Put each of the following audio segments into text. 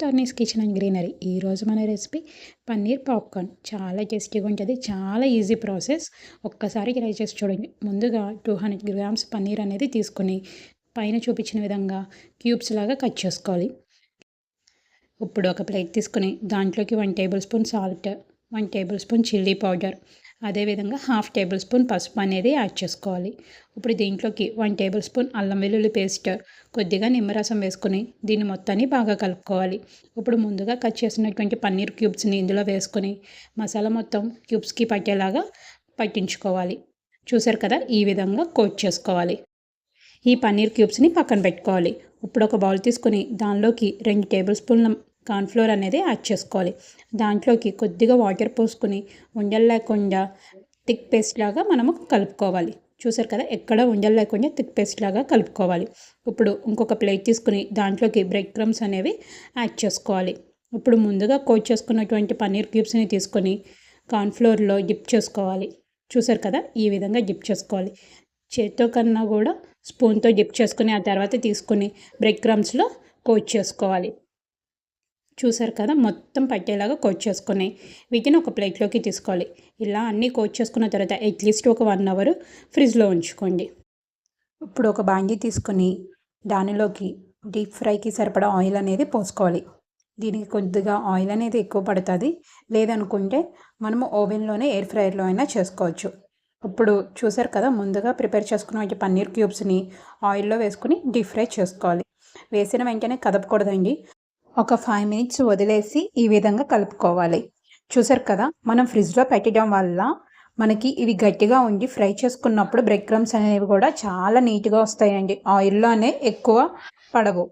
టర్నీస్ kitchen and greenery. ఈరోజు మన recipe paneer popcorn. చాలా టేస్టీగా ఉంటుంది చాలా ఈజీ ప్రాసెస్. ఒక్కసారి ట్రై చేసి చూడండి. ముందుగా టూ హండ్రెడ్ గ్రామ్స్ పన్నీర్ అనేది తీసుకొని పైన చూపించిన విధంగా క్యూబ్స్ లాగా కట్ చేసుకోవాలి. ఇప్పుడు ఒక ప్లేట్ తీసుకొని దాంట్లోకి one tablespoon salt one tablespoon chilli powder అదేవిధంగా హాఫ్ టేబుల్ స్పూన్ పసుపు అనేది యాడ్ చేసుకోవాలి. ఇప్పుడు దీంట్లోకి వన్ టేబుల్ స్పూన్ అల్లం వెల్లుల్లి పేస్ట్ కొద్దిగా నిమ్మరసం వేసుకుని దీన్ని మొత్తాన్ని బాగా కలుపుకోవాలి. ఇప్పుడు ముందుగా కట్ చేసినటువంటి పన్నీర్ క్యూబ్స్ని ఇందులో వేసుకొని మసాలా మొత్తం క్యూబ్స్కి పట్టేలాగా పట్టించుకోవాలి. చూసారు కదా ఈ విధంగా కోట్ చేసుకోవాలి. ఈ పన్నీర్ క్యూబ్స్ని పక్కన పెట్టుకోవాలి. ఇప్పుడు ఒక బౌల్ తీసుకొని దానిలోకి రెండు టేబుల్ స్పూన్ల కార్న్ఫ్లోర్ అనేది యాడ్ చేసుకోవాలి. దాంట్లోకి కొద్దిగా వాటర్ పోసుకొని ఉండలు లేకుండా థిక్ పేస్ట్ లాగా మనము కలుపుకోవాలి. చూసారు కదా ఎక్కడ ఉండలు లేకుండా థిక్ పేస్ట్ లాగా కలుపుకోవాలి. ఇప్పుడు ఇంకొక ప్లేట్ తీసుకుని దాంట్లోకి బ్రెడ్ క్రమ్స్ అనేవి యాడ్ చేసుకోవాలి. ఇప్పుడు ముందుగా కోట్ చేసుకున్నటువంటి పన్నీర్ క్యూబ్స్ని తీసుకొని కార్న్ఫ్లోర్లో డిప్ చేసుకోవాలి. చూసారు కదా ఈ విధంగా డిప్ చేసుకోవాలి. చేత్తో కన్నా కూడా స్పూన్తో డిప్ చేసుకుని ఆ తర్వాత తీసుకొని బ్రెడ్ క్రమ్స్లో కోట్ చేసుకోవాలి. చూసారు కదా మొత్తం పట్టేలాగా కోట్ చేసుకుని. వీటిని ఒక ప్లేట్లోకి తీసుకోవాలి. ఇలా అన్నీ కోట్ చేసుకున్న తర్వాత అట్లీస్ట్ ఒక వన్ అవర్ ఫ్రిడ్జ్లో ఉంచుకోండి. ఇప్పుడు ఒక బాండీ తీసుకొని దానిలోకి డీప్ ఫ్రైకి సరిపడా ఆయిల్ అనేది పోసుకోవాలి. దీనికి కొద్దిగా ఆయిల్ అనేది ఎక్కువ పడుతుంది. లేదనుకుంటే మనము ఓవెన్లోనే ఎయిర్ ఫ్రైయర్లో అయినా చేసుకోవచ్చు. ఇప్పుడు చూసారు కదా ముందుగా ప్రిపేర్ చేసుకున్న పన్నీర్ క్యూబ్స్ని ఆయిల్లో వేసుకుని డీప్ ఫ్రై చేసుకోవాలి. వేసిన వెంటనే కదపకూడదండి. ఒక ఫైవ్ మినిట్స్ వదిలేసి ఈ విధంగా కలుపుకోవాలి. చూసారు కదా మనం ఫ్రిడ్జ్లో పెట్టడం వల్ల మనకి ఇవి గట్టిగా ఉండి ఫ్రై చేసుకున్నప్పుడు బ్రెడ్ క్రమ్స్ అనేవి కూడా చాలా నీట్గా వస్తాయండి. ఆయిల్లోనే ఎక్కువ పడవు.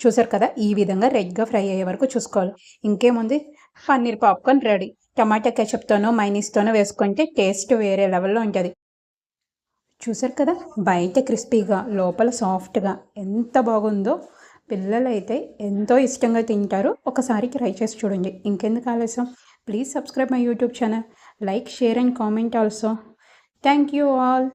చూసారు కదా ఈ విధంగా రెడ్గా ఫ్రై అయ్యే వరకు చూసుకోవాలి. ఇంకేముంది? పన్నీర్ పాప్కార్న్ రెడీ టమాటా కెచప్తోనో మైనీస్తోనో వేసుకుంటే టేస్ట్ వేరే లెవెల్లో ఉంటుంది. చూసారు కదా బయట క్రిస్పీగా లోపల సాఫ్ట్గా ఎంత బాగుందో పిల్లలైతే ఎంతో ఇష్టంగా తింటారు. ఒకసారి ట్రై చేసి చూడండి. ఇంకెందుకు ఆలస్యం? Please subscribe my YouTube channel. Like share and comment also. Thank you all.